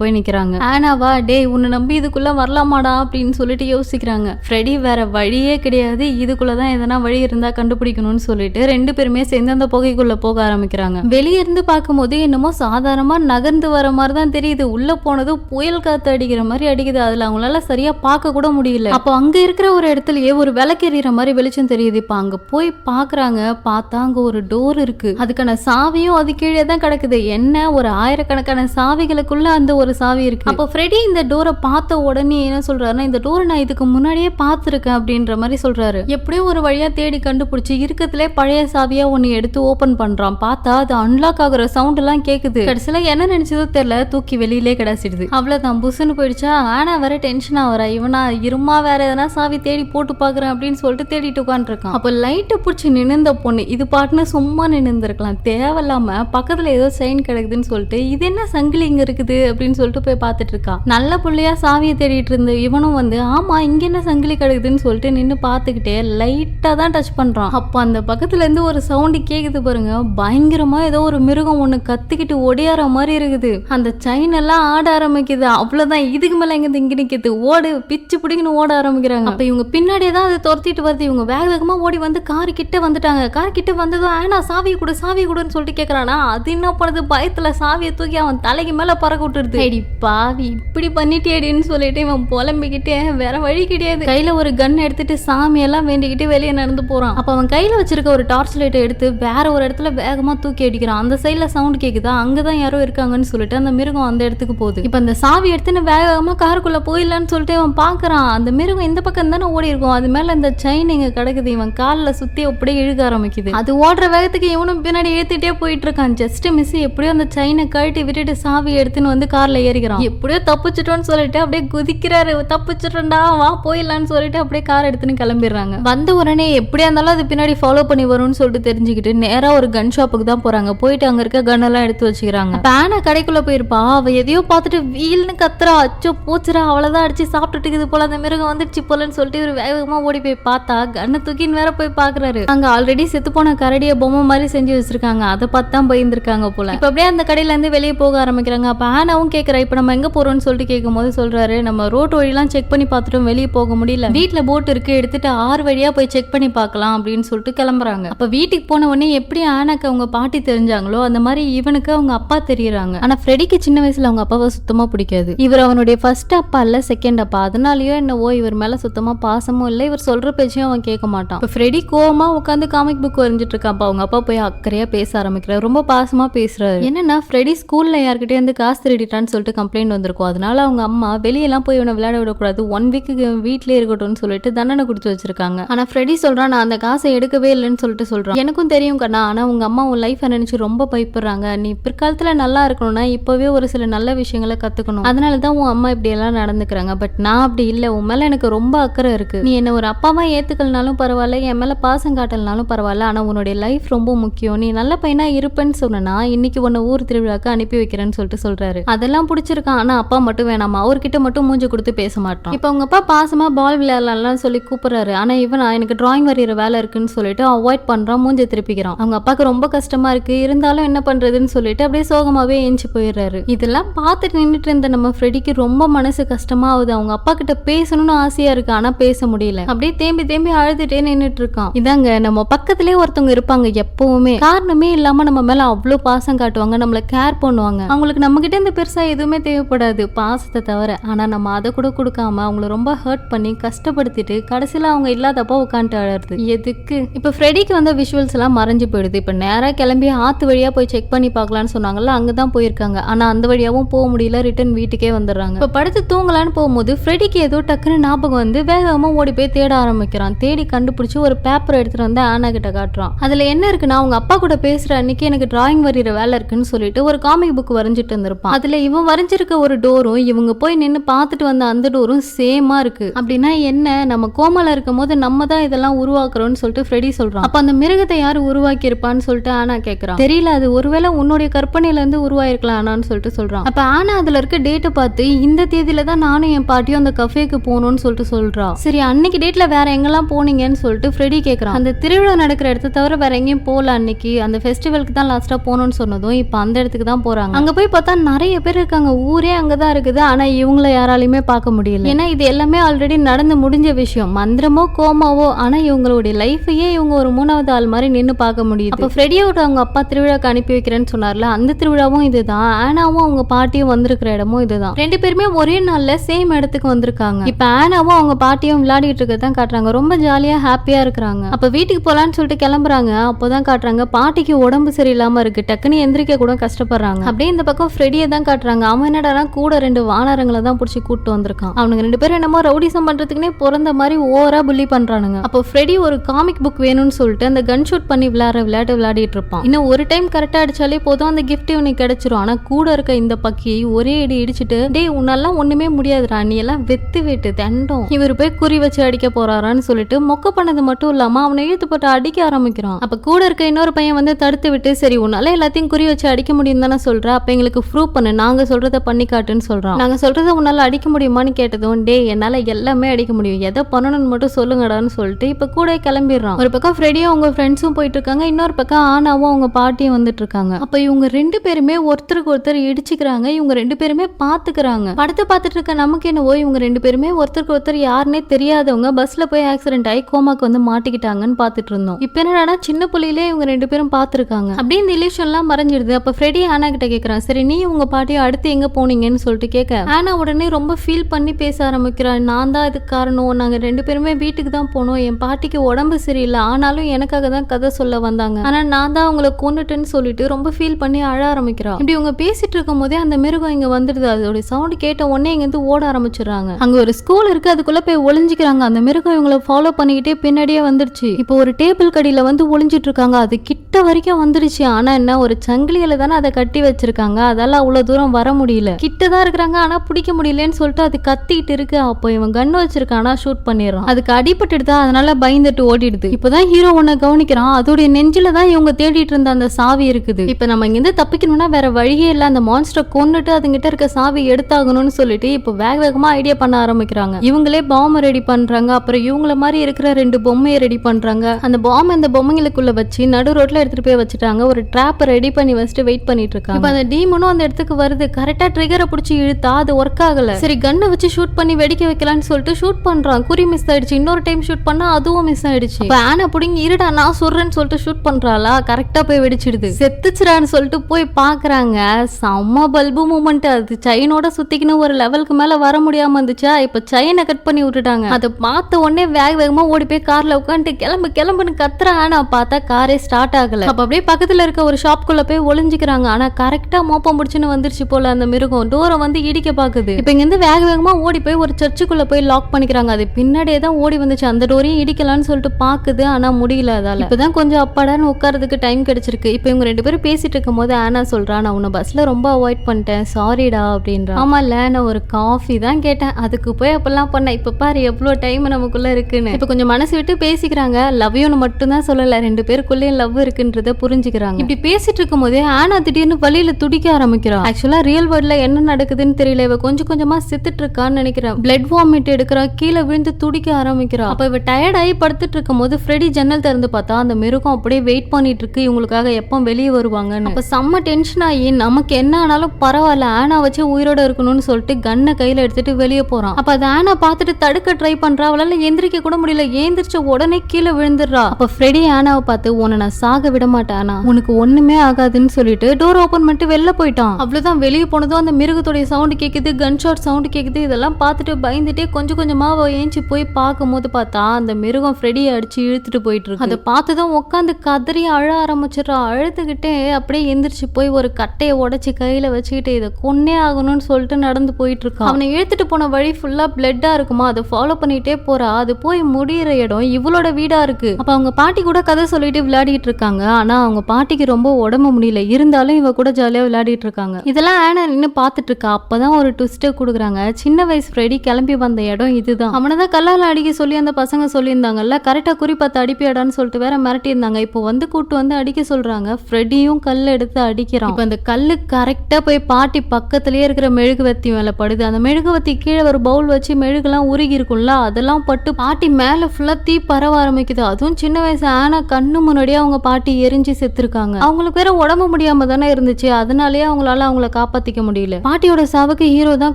போய் நிற்கிறாங்க ஆனாவா டேய் உன்னை நம்பி இதுக்குள்ளே வரலாமாடா? அப்படின்னு சொல்லிட்டு யோசிக்கிறாங்க. ஃப்ரெடி வேற வழியே கிடையாது. இதுக்குள்ளே தான் எதனா வழி இருந்தால் கண்டுபிடிக்கணும்னு சொல்லிட்டு ரெண்டு பேருமே சேர்ந்து அந்த புகைக்குள்ளே போக ஆரம்பிக்கிறாங்க. வெளிய இருந்து பார்க்கும்போது என்னமோ சாதாரணமா நகர்ந்து வர மாதிரி தான் தெரியுது. உள்ள போனதும் புயல் காற்று அடிக்கிற மாதிரி அடிக்குது. அதுல அவங்களால சரியா பார்க்க கூட முடியல. அப்போ அங்க இருக்கிற ஒரு இடத்துலயே ஒரு விளக்கெறிகிற மாதிரி வெளிச்சம் தெரியுது. இப்ப அங்க போய் பாக்குறாங்க பார்த்தா அங்க ஒரு டோர் இருக்கு. அதுக்கான சாவியும் அது கீழே தான் கிடக்குது. என்ன? ஒரு ஆயிரக்கணக்கான சாவிகளுக்குள்ள அந்த ஒரு சாவி இருக்கு. அப்போ ஃப்ரெடி இந்த டோரை பார்த்த உடனே என்ன சொல்றாருன்னா இந்த டோரை நான் இதுக்கு முன்னாடியே பார்த்துருக்கேன் அப்படின்ற மாதிரி சொல்றாரு. எப்படியோ ஒரு வழியா தேடி கண்டுபிடிச்சி இருக்கத்திலே பழைய சாவியா ஒன்னு எடுத்து ஓபன் பண்றான். பார்த்தா அது அன்லாக் ஆகுற சவுண்ட் எல்லாம் கேக்குது. கடைசியில என்ன நினைச்சதோ தெரியல தூக்கி வெளியிலே கிடச்சிடுது அவ்வளவுதான் புசுன்னு போயிடுச்சா? ஆனா வேற டென்ஷன் ஆவறா இவனா இருமா வேற எதனா சாவி தேடி போட்டு பாக்குறேன் அப்படின்னு சொல்லிட்டு தேடிட்டு உட்காந்துருக்கான் அப்ப லைட்டை பிடிச்சி நின்னுந்த பொண்ணு இது பாட்டுன்னு சும்மா நின்னுந்திருக்கலாம் தேவையில்லாம பக்கத்துல ஏதோ செயின் கிடக்குதுன்னு சொல்லிட்டு இது என்ன சங்கிலி இங்க இருக்குது? அப்படின்னு சொல்லிட்டு போய் பார்த்துட்டு இருக்கா. நல்ல பிள்ளையா சாவியை தேடிட்டு இருந்த இவனும் வந்து ஆமா இங்க என்ன சங்கிலி கிடக்குதுன்னு சொல்லிட்டு நின்னு பார்த்துக்கிட்டே லைட்டா தான் டச் பண்றான். அப்போ அந்த பக்கத்துல இருந்து ஒரு சவுண்டு கேக்குது பாருங்க. பயங்கரமா ஏதோ ஒரு மிருகம் ஒண்ணு கத்திக்கிட்டு ஒடியாற மாதிரி இருக்குது. அந்த செயின் எல்லாம் ஆட ஆரம்பிக்குது. அவ்வளவுதான். இதுக்கு மேல எங்க இங்க நிக்குது? ஓடு. பிச்சு பிடிங்கன்னு ஓட ஆரம்பிக்கிறாங்க. அப்ப இவங்க பின்னாடியே தான் அதை துரத்திட்டு வருது. இவங்க வேக வேகமா ஓடி வந்து கார் கிட்ட வந்துட்டாங்க. கார் கிட்ட வந்ததும் ஆனா சாவி கொடு சாவி கொடுன்னு சொல்லிட்டு கேக்குறானா? அது என்ன பண்ணுது? பயத்துல சாவியை தூக்கி அவன் தலைக்கு மேல பறக்க விட்டுருது. அடி பாவி இப்படி பண்ணிட்டேடின்னு சொல்லிட்டு இவன் புலம்பிக்கிட்டே வேற வழி கிடையாது. கையில ஒரு கன் எடுத்துட்டு சாமி எல்லாம் வேண்டிக்கிட்டு வெளியே நடந்து போறான். அப்ப அவன் கையில வச்சிருக்க ஒரு டார்ச் லைட்டை எடுத்து வேற ஒரு இடத்துல வேகமா தூக்கி அடிக்கிறான். அந்த சைடில் சவுண்ட் கேட்குதா அங்கே தான் யாரோ இருக்காங்கன்னு சொல்லிட்டு அந்த மிருகம் அந்த இடத்துக்கு போகுது. இப்போ அந்த சாவி எடுத்துன்னு வேக காருக்குள்ளே போயிடலான்னு சொல்லிட்டு அவன் பார்க்குறான் அந்த மிருகம் இந்த பக்கம் தானே ஓடி இருக்கும். அது மேலே இந்த செயின் இங்கே கிடக்குது. இவன் காலில் சுற்றி அப்படியே இழுக்க ஆரம்பிக்குது. அது ஓடுற வேகத்துக்கு இவனும் பின்னாடி இழுத்துட்டே போயிட்டு இருக்கான் ஜஸ்ட் மிஸ் எப்படியோ அந்த செயினை கழட்டி விட்டுட்டு சாவி எடுத்துன்னு வந்து காரில் ஏறிக்கிறான். எப்படியோ தப்பிச்சிட்டோன்னு சொல்லிட்டு அப்படியே குதிக்கிறாரு. தப்பிச்சிட்டோம்டா வா போயிடலான்னு சொல்லிட்டு அப்படியே கார் எடுத்துன்னு கிளம்பிடுறாங்க. வந்த உடனே எப்படியா இருந்தாலும் அது பின்னாடி ஃபாலோ பண்ணி வரும்னு சொல்லிட்டு தெரிஞ்சுக்கிட்டு நேராக ஒரு கன் ஷாப்புக்கு தான் போகிறாங்க போயிட்டு அங்க இருக்க கன்னெல்லாம் எடுத்து வச்சுக்கிறாங்க. பேனை கடைக்குள்ள போயிருப்பா. அவ எதையோ பார்த்துட்டு வீல்னு கத்துறா. அச்சோ போச்சுரா அவ்வளவுதான் அடிச்சு சாப்பிட்டுட்டு இருக்குது போல. அந்த மிருகம் வந்துடுச்சு போலன்னு சொல்லிட்டு இவர் வேகமா ஓடி போய் பார்த்தா கண்ணை தூக்கின்னு வேற போய் பாக்குறாரு அங்க ஆல்ரெடி செத்து போன கரடிய பொம்மை மாதிரி செஞ்சு வச்சிருக்காங்க. அதை பார்த்து தான் பயந்துருக்காங்க போல. இப்ப அப்படியே அந்த கடையில இருந்து வெளியே போக ஆரம்பிக்கிறாங்க. அப்ப ஆனாவும் கேக்குறா இப்ப நம்ம எங்க போறோம்னு சொல்லிட்டு கேட்கும் போது சொல்றாரு நம்ம ரோட் வழியெல்லாம் செக் பண்ணி பார்த்துட்டோம். வெளியே போக முடியல. வீட்டுல போட் இருக்கு. எடுத்துட்டு ஆறு வழியா போய் செக் பண்ணி பார்க்கலாம். அப்படின்னு சொல்லிட்டு கிளம்புறாங்க. அப்ப வீட்டுக்கு போன உடனே எப்படி ஆனாக்கு அவங்க பாட்டி தெரிஞ்சாங்க? தெரிஞ்சாங்களோ அந்த மாதிரி இவனுக்கு அவங்க அப்பா தெரியறாங்க. ஆனா ஃப்ரெடிக்கு சின்ன வயசுல அவங்க அப்பாவை சுத்தமா பிடிக்காது. இவர் அவனுடைய ஃபர்ஸ்ட் அப்பா இல்ல செகண்ட் அப்பா. அதனாலயோ என்னவோ இவர் மேல சுத்தமா பாசமும் இல்ல இவர் சொல்ற பேச்சையும் அவன் கேட்க மாட்டான். ஃப்ரெடி கோவமா உட்காந்து காமிக் புக் வரைஞ்சிட்டு இருக்கான். அப்ப அவங்க அப்பா போய் அக்கறையா பேச ஆரம்பிக்கிறார். ரொம்ப பாசமா பேசுறாரு. என்னன்னா ஃப்ரெடி ஸ்கூல்ல யார்கிட்டயும் வந்து காசு திருடிட்டான்னு சொல்லிட்டு கம்ப்ளைண்ட் வந்திருக்கும். அதனால அவங்க அம்மா வெளியெல்லாம் போய் இவனை விளையாட விடக்கூடாது. ஒன் வீக்கு வீட்லயே இருக்கட்டும்னு சொல்லிட்டு தண்டனை கொடுத்து வச்சிருக்காங்க. ஆனா ஃப்ரெடி சொல்றான் நான் அந்த காசை எடுக்கவே இல்லைன்னு சொல்லிட்டு சொல்றான். எனக்கும் தெரியும் கண்ணா. ஆனா உங்க அம்மா உன் லைஃப் நினைச்சு ரொம்ப ரொம்ப பயப்படுறாங்க. நீ பிற்காலத்தில் நல்லா இருக்கணும்னா இப்போவே ஒரு சில நல்ல விஷயங்களை கற்றுக்கணும் அதனால தான் உன் அம்மா இப்படி எல்லாம் நடந்துக்கிறாங்க. பட் நான் அப்படி இல்லை. உன் மேலே எனக்கு ரொம்ப அக்கறை இருக்குது நீ என்னை ஒரு அப்பா அம்மா ஏற்றுக்கலனாலும் பரவாயில்ல. என் மேலே பாசம் காட்டலனாலும் பரவாயில்ல. ஆனால் உன்னுடைய லைஃப் ரொம்ப முக்கியம். நீ நல்ல பையனாக இருப்பேன்னு சொன்னா இன்னைக்கு உன்னை ஊர் திருவிழாக்கு அனுப்பி வைக்கிறேன்னு சொல்லிட்டு சொல்கிறாரு அதெல்லாம் பிடிச்சிருக்கான். ஆனால் அப்பா மட்டும் வேணாமா? அவர்கிட்ட மட்டும் மூஞ்சி கொடுத்து பேச மாட்டான். இப்போ உங்கள் அப்பா பாசமாக பால் விளையாடலாம் சொல்லி கூப்பிட்றாரு. ஆனால் இவன் எனக்கு டிராயிங் வரைகிற வேலை இருக்குன்னு சொல்லிட்டு அவாய்ட் பண்ணுறான் மூஞ்சி திருப்பிக்கிறான். அவங்க அப்பாவுக்கு ரொம்ப கஷ்டமாக இருக்குது இருந்து இருந்தாலும் என்ன பண்றதுன்னு சொல்லிட்டு அப்படியே சோகமாவே ஏஞ்சி போயிடுறாரு. இதெல்லாம் பார்த்துட்டு நின்றுட்டு இருந்த நம்ம ஃப்ரெடிக்கு ரொம்ப மனசு கஷ்டமா ஆகுது அவங்க அப்பா கிட்ட பேசணும்னு ஆசையா இருக்கு ஆனா பேச முடியல. அப்படியே தேம்பி தேம்பி அழுதுட்டே நின்னுட்டு இருக்கான். இதாங்க நம்ம பக்கத்திலே ஒருத்தவங்க இருப்பாங்க எப்பவுமே. காரணமே இல்லாம நம்ம மேல அவ்வளவு பாசம் காட்டுவாங்க நம்மள கேர் பண்ணுவாங்க. அவங்களுக்கு நம்ம கிட்ட இருந்து பெருசா எதுவுமே தேவைப்படாது பாசத்தை தவிர. ஆனா நம்ம அதை கூட கொடுக்காம அவங்கள ரொம்ப ஹர்ட் பண்ணி கஷ்டப்படுத்திட்டு கடைசியில அவங்க இல்லாதப்போ உட்காந்துட்டு அழறது. எதுக்கு? இப்போ ஃப்ரெடிக்கு வந்த விஷுவல்ஸ் எல்லாம் மறைஞ்சு போயிடுது. இப்ப நேரா கிளம்பி ஆத்து வழியாக போய் செக் பண்ணி பார்க்கலான்னு சொன்னாங்கல்ல அங்கதான் போயிருக்காங்க. ஆனால் அந்த வழியாகவும் போக முடியல ரிட்டன் வீட்டுக்கே வந்துடுறாங்க. இப்போ படுத்து தூங்கலான்னு போகும்போது ஃப்ரெடிக்கு ஏதோ டக்குன்னு ஞாபகம் வந்து வேகமாக ஓடி போய் தேட ஆரம்பிக்கிறான். தேடி கண்டுபிடிச்சி ஒரு பேப்பர் எடுத்துகிட்டு வந்து ஆனா கிட்ட காட்டுறான். அதில் என்ன இருக்குன்னா அவங்க அப்பா கூட பேசுகிற அன்னைக்கு எனக்கு டிராயிங் வரைகிற வேலை இருக்குன்னு சொல்லிட்டு ஒரு காமிக் புக் வரைஞ்சிட்டு இருந்திருப்பான். அதில் இவன் வரைஞ்சிருக்க ஒரு டோரும் இவங்க போய் நின்று பார்த்துட்டு வந்த அந்த டோரும் சேமாக இருக்குது அப்படின்னா என்ன? நம்ம கோமால இருக்கும் போது நம்ம தான் இதெல்லாம் உருவாக்குறோம்னு சொல்லிட்டு ஃப்ரெடி சொல்கிறான் அப்போ அந்த மிருகத்தை யார் உருவாக்கி இருப்பான்னு சொல்லிட்டு ஆனா கேட்குறான் தெரியல தெரியல அது ஒருவேளை உன்னுடைய கற்பனையில இருந்து உருவாயிருக்கலாம் ஆனான்னு சொல்லிட்டு சொல்றான். அப்ப ஆனா அதுல இருக்க டேட்டை பார்த்து இந்த தேதியில தான் நானும் என் பாட்டியும் அந்த கஃபேக்கு போகணும்னு சொல்லிட்டு சொல்றா. சரி அன்னைக்கு டேட்ல வேற எங்கெல்லாம் போனீங்கன்னு சொல்லிட்டு ஃப்ரெடி கேக்குறான். அந்த திருவிழா நடக்கிற இடத்த தவிர வேற எங்கேயும் போகல அன்னைக்கு. அந்த ஃபெஸ்டிவலுக்கு தான் லாஸ்டா போகணும்னு சொன்னதும் இப்ப அந்த இடத்துக்கு தான் போறாங்க. அங்க போய் பார்த்தா நிறைய பேர் இருக்காங்க. ஊரே அங்கதான் இருக்குது. ஆனா இவங்கள யாராலையுமே பார்க்க முடியல. ஏன்னா இது எல்லாமே ஆல்ரெடி நடந்து முடிஞ்ச விஷயம். மந்திரமோ கோமாவோ ஆனா இவங்களுடைய லைஃபையே இவங்க ஒரு மூணாவது ஆள் மாதிரி நின்னு பார்க்க முடியுது. அப்ப ஃப்ரெடியோட அவங்க அப்பா திருவிழா திருவிழாக்கு அனுப்பி வைக்கிறேன்னு சொன்னார்ல அந்த திருவிழாவும் இதுதான். ஆனாவும் அவங்க பாட்டியும் வந்திருக்கிற இடமும் இதுதான். ரெண்டு பேருமே ஒரே நாள்ல சேம் இடத்துக்கு வந்திருக்காங்க. இப்ப ஆனாவும் அவங்க பாட்டியும் விளையாடிட்டு இருக்கதான் காட்டுறாங்க. ரொம்ப ஜாலியா ஹாப்பியா இருக்கிறாங்க. அப்ப வீட்டுக்கு போலான்னு சொல்லிட்டு கிளம்புறாங்க. அப்போதான் காட்டுறாங்க. பாட்டிக்கு உடம்பு சரியில்லாம இருக்கு. டக்குன்னு எந்திரிக்க கூட கஷ்டப்படுறாங்க. அப்படியே இந்த பக்கம் ஃப்ரெடியை தான் காட்டுறாங்க. அவன் என்னடா கூட ரெண்டு வானரங்களை தான் பிடிச்சி கூட்டு வந்திருக்கான். அவனுங்க ரெண்டு பேரும் என்னமோ ரவுடிசம் பண்றதுக்குன்னே பிறந்த மாதிரி ஓவரா புள்ளி பண்றானுங்க. அப்போ ஃப்ரெடி ஒரு காமிக் புக் வேணும்னு சொல்லிட்டு அந்த கன் ஷூட் பண்ணி விளையாடுற விளையாட்டு விளையாடிட்டு இருப்பான். இன்னும் ஒரு டைம் கரெக்டாக அடிச்சாலே போதும். அந்த கிஃப்ட் இவனுக்கு கிடச்சிரும். ஆனா கூட இருக்க இந்த பக்கியை ஒரே அடி இடிச்சிட்டு டேய் உன்னெல்லாம் ஒண்ணுமே முடியாதுடா. நீ எல்லாம் வெத்து வெட்டு தண்டம். இவர் போய் குறி வச்சு அடிக்க போறாரான்னு சொல்லிட்டு மொக்க பண்ணது மட்டும் இல்லாமல் அவனை இழுத்து போட்டு அடிக்க ஆரம்பிக்கிறான். அப்போ கூட இருக்க இன்னொரு பையன் வந்து தடுத்து விட்டு சரி உன்னால எல்லாத்தையும் குறி வச்சு அடிக்க முடியும் தானே சொல்கிற அப்போ எங்களுக்கு ப்ரூவ் பண்ணு. நாங்க சொல்கிறத பண்ணி காட்டுன்னு சொல்றான். நாங்க சொல்கிறத உன்னால அடிக்க முடியுமான்னு கேட்டதும் டே என்னால் எல்லாமே அடிக்க முடியும். எதை பண்ணணும்னு மட்டும் சொல்லுங்கடான்னு சொல்லிட்டு இப்போ கூட கிளம்பிடுறான். ஒரு பக்கம் ஃப்ரெடியும் அவங்க ஃப்ரெண்ட்ஸும் போயிட்டு இருக்காங்க. இன்னொரு பக்கம் ஆனாவும் அவங்க பாட்டி வந்துட்டு இருக்காங்க அப்ப இவங்க ரெண்டு பேருமே ஒருத்தருக்கு ஒருத்தர் இடிச்சுக்கிறாங்க. இவங்க ரெண்டு பேருமே பாத்துக்கிறாங்க. படத்தை பார்த்துட்டு இருக்க நமக்கு என்னவோ இவங்க ரெண்டு பேருமே ஒருத்தருக்கு ஒருத்தர் யாருன்னே தெரியாதவங்க பஸ்ல போய் ஆக்சிடென்ட் ஆகி கோமாக்கு வந்து மாட்டிக்கிட்டாங்கன்னு பார்த்துட்டு இருந்தோம் இப்ப என்னடா சின்ன புள்ளையிலே இவங்க ரெண்டு பேரும் பார்த்துருக்காங்க அப்படியே இந்த illusion மறைஞ்சிருது மறைஞ்சிடுது. அப்ப ஃப்ரெடி ஆனா கிட்ட கேக்குறான். சரி நீ உங்க பாட்டியை அடுத்து எங்க போனீங்கன்னு சொல்லிட்டு கேட்க ஆனா உடனே ரொம்ப ஃபீல் பண்ணி பேச ஆரம்பிக்கிறான் நான் தான் இதுக்கு காரணம். நாங்க ரெண்டு பேருமே வீட்டுக்கு தான் போனோம். என் பாட்டிக்கு உடம்பு சரியில்லை. ஆனாலும் எனக்காக தான் கதை சொல்ல வந்தாங்க. ஆனா நான் தான் அவங்கள கொண்டுட்டேன்னு சொல்லிட்டு ரொம்ப ஃபீல் பண்ணி அழ ஆரம்பிக்கிறா. இப்படி இவங்க பேசிட்டு இருக்கும் போதே அந்த மிருகம் இங்க வந்துடுது. அதோட சவுண்ட் கேட்ட உடனே இங்க இருந்து ஓட ஆரம்பிச்சிடுறாங்க. அங்க ஒரு ஸ்கூல் இருக்கு. அதுக்குள்ள போய் ஒளிஞ்சுக்கிறாங்க. அந்த மிருகம் இவங்களை ஃபாலோ பண்ணிக்கிட்டே பின்னாடியே வந்துருச்சு இப்போ ஒரு டேபிள் கடியில வந்து ஒளிஞ்சிட்டு இருக்காங்க. அது கிட்ட வரைக்கும் வந்துடுச்சு ஆனா என்ன ஒரு சங்கிலியில தானே அதை கட்டி வச்சிருக்காங்க. அதால அவ்வளவு தூரம் வர முடியல. கிட்ட தான் இருக்கிறாங்க ஆனா பிடிக்க முடியலன்னு சொல்லிட்டு அது கத்திட்டு இருக்கு. அப்போ இவன் கன் வச்சிருக்கானா ஷூட் பண்ணிடுறான். அதுக்கு அடிபட்டுடுதா அதனால பயந்துட்டு ஓடிடுது. இப்பதான் ஹீரோ ஒன்ன கவனிக்கிறான். அதோடைய நெஞ்சில தான் இவங்க தேடிட்டு இருந்த அந்த சாவி இருக்குது. இப்ப நம்ம இங்கிருந்து தப்பிக்கணும்னா வேற வழியே இல்ல. அந்த மான்ஸ்டரை கொன்னுட்டு அதுங்கிட்ட இருக்க சாவி எடுத்தாகணும்னு சொல்லிட்டு இப்போ வேக வேகமா ஐடியா பண்ண ஆரம்பிக்கிறாங்க. இவங்களே பாம்பை ரெடி பண்றாங்க. அப்புறம் இவங்கள மாதிரி இருக்கிற ரெண்டு பொம்மையை ரெடி பண்றாங்க. அந்த பாம்பை அந்த பொம்மைங்களுக்குள்ள வச்சு நடு ரோட்ல எடுத்துட்டு போய் வச்சுட்டாங்க. ஒரு ட்ராப்பை ரெடி பண்ணி வச்சுட்டு வெயிட் பண்ணிட்டு இருக்காங்க. இப்ப அந்த டீமனும் அந்த இடத்துக்கு வருது. கரெக்டா ட்ரிகரை பிடிச்சி இழுத்தா அது ஒர்க் ஆகல. சரி கன்னை வச்சு ஷூட் பண்ணி வெடிக்க வைக்கலாம்னு சொல்லிட்டு ஷூட் பண்றான். குறி மிஸ் ஆயிடுச்சு. இன்னொரு டைம் ஷூட் பண்ணா அதுவும் மிஸ் ஆயிடுச்சு. இப்ப ஆனா புடிங்கி இருடா நான் சொல்றேன்னு சொல்லிட்டு ஷூட் பண்றாளா? கரெக்டா போய் வெடிச்சிடுது. செத்துச்சுடான்னு சொல்லிட்டு போய் பாக்குறாங்க. செம்ம பல்பு மூமெண்ட் அது. செயினோட சுத்திக்கின்னு ஒரு லெவலுக்கு மேல வர முடியாம இருந்துச்சா? இப்ப செயினை கட் பண்ணி விட்டுட்டாங்க. அதை பார்த்த உடனே வேக வேகமா ஓடி போய் கார்ல உட்காந்துட்டு கிளம்பு கிளம்புன்னு கத்துறா ஆனா பார்த்தா காரே ஸ்டார்ட் ஆகல அப்ப அப்படியே பக்கத்துல இருக்க ஒரு ஷாப்குள்ள போய் ஒளிஞ்சுக்கிறாங்க. ஆனா கரெக்டா மோப்பம் பிடிச்சுன்னு வந்துருச்சு போல அந்த மிருகம். டோரை வந்து இடிக்க பாக்குது. இப்ப இங்க இருந்து வேக வேகமா ஓடி போய் ஒரு சர்ச்சுக்குள்ள போய் லாக் பண்ணிக்கிறாங்க. அது பின்னாடியே தான் ஓடி வந்துச்சு. அந்த டோரையும் இடிக்கலாம்னு சொல்லிட்டு பாக்குது. ஆனா முடியல அதால. இப்பதான் கொஞ்சம் அப்பாடான்னு உட்காரதுக்கு டைம் கிடைச்சிருக்கு. இப்ப இவங்க ரெண்டு பேரும் பேசிட்டு இருக்கும் போது ஆனா சொல்றா நான் உன்னை பஸ்ல ரொம்ப அவாய்ட் பண்ணிட்டேன். சாரிடா அப்படின்றா. ஆமா இல்ல நான் ஒரு காஃபி தான் கேட்டேன். அதுக்கு போய் அப்பெல்லாம் பண்ணேன் இப்ப பாரு எவ்வளவு டைம் நமக்குள்ள இருக்குன்னு. இப்ப கொஞ்சம் மனசு விட்டு பேசிக்கிறாங்க. லவ் யூன்னு மட்டும் தான் சொல்லல. ரெண்டு பேருக்குள்ளேயும் லவ் இருக்குன்றத புரிஞ்சுக்கிறாங்க. இப்படி பேசிட்டு இருக்கும் போதே ஆனா திடீர்னு வழியில துடிக்க ஆரம்பிக்கிறா ஆக்சுவலா ரியல் வேர்ல்ட்ல என்ன நடக்குதுன்னு தெரியல. இவ கொஞ்சம் கொஞ்சமா செத்துட்டு இருக்கான்னு நினைக்கிறேன். பிளட் வாமிட் எடுக்கிறா கீழே விழுந்து துடிக்க ஆரம்பிக்கிறா அப்ப இவ டயர்ட் ஆகி படுத்துட்டு இருக்கும் போது ஃப்ரெடி ஜன்னல் திறந்து பார்த்தா அந்த மிருகம் அப்படியே வெயிட் பண்ணிட்டு இருக்கு இவங்களுக்காக எப்போ வெளியே வருவாங்கன்னு. அப்ப செம்ம டென்ஷன் ஆகி நமக்கு என்ன ஆனாலும் பரவாயில்ல. ஆனா வச்சு உயிரோட இருக்கணும்னு சொல்லிட்டு கன்னை கையில எடுத்துட்டு வெளியே போறான். அப்ப அது ஆனா பார்த்துட்டு தடுக்க ட்ரை பண்றா. அவளால எந்திரிக்க கூட முடியல. ஏந்திரிச்ச உடனே கீழே விழுந்துடுறா. அப்ப ஃப்ரெடி ஆனாவை பார்த்து உன்னை நான் சாக விட மாட்டானா? உனக்கு ஒண்ணுமே ஆகாதுன்னு சொல்லிட்டு டோர் ஓபன் பண்ணிட்டு வெளில போயிட்டான். அவ்வளவுதான் வெளியே போனதும் அந்த மிருகத்துடைய சவுண்ட் கேக்குது கன் ஷாட் சவுண்ட் கேக்குது இதெல்லாம் பார்த்துட்டு பயந்துட்டே கொஞ்சம் கொஞ்சமா அவ ஏஞ்சி போய் பார்க்கும்போது பார்த்தா அந்த மிருகம் ஃப்ரெடியை அடிச்சு இழுத்துட்டு போயிட்டு இருக்கு. அதை பார்த்ததும் உட்காந்து கதறி அழ ஆரம்பிச்சிடறா. அழுதுகிட்டே அப்படியே எந்திரிச்சு போய் ஒரு கட்டையை உடச்சி கையில வச்சுக்கிட்டு இதை கொன்னே ஆகணும்னு சொல்லிட்டு நடந்து போயிட்டு இருக்கான் அவனை இழுத்துட்டு போன வழி ஃபுல்லா பிளட்டா இருக்குமா? அதை ஃபாலோ பண்ணிட்டே போறா. அது போய் முடியிற இடம் இவளோட வீடா இருக்கு. அப்ப அவங்க பாட்டி கூட கதை சொல்லிட்டு விளையாடிட்டு இருக்காங்க. இருக்காங்க. ஆனா அவங்க பாட்டிக்கு ரொம்ப உடம்பு முடியல. இருந்தாலும் இவ கூட ஜாலியா விளையாடிட்டு இருக்காங்க. இதெல்லாம் ஆனா நின்னு பாத்துட்டு இருக்கா. அப்பதான் ஒரு ட்விஸ்ட்டை கொடுக்குறாங்க. சின்ன வயசு ஃப்ரெடி கிளம்பி வந்த இடம் இதுதான். அவனை தான் கல்லால அடிக்க சொல்லி அந்த பசங்க சொல்லியிருந்தாங்கல்ல? கரெக்டா குறி பார்த்து அடிப்பியாடான்னு சொல்லிட்டு வேற மிரட்டி இருந்தாங்க இப்போ வந்து கூட்டு வந்து அடிக்க சொல்றாங்க. ஃப்ரெடியும் கல் எடுத்து அடிக்கிறான். இப்போ அந்த கல்லு கரெக்டா போய் பாட்டி பக்கத்துலேயே இருக்கிற மெழுகுவத்தி மேல படுது. அந்த மெழுகுவத்தி கீழே ஒரு பவுல் வச்சு மெழுகுலாம் உருகி இருக்கும்ல? அதெல்லாம் பட்டு பாட்டி மேல ஃபுல்லா தீ பரவ ஆரம்பிக்குது. அதுவும் சின்ன வயசு. ஆனா கண்ணு முன்னாடியே அவங்க பாட்டி எரிஞ்சு செத்துருக்காங்க. அவங்களுக்கு வேற உடம்பு முடியாம தானே இருந்துச்சு. அதனாலயே அவங்களால அவங்கள காப்பாத்திக்க முடியல. பாட்டியோட சாவுக்கு ஹீரோ தான்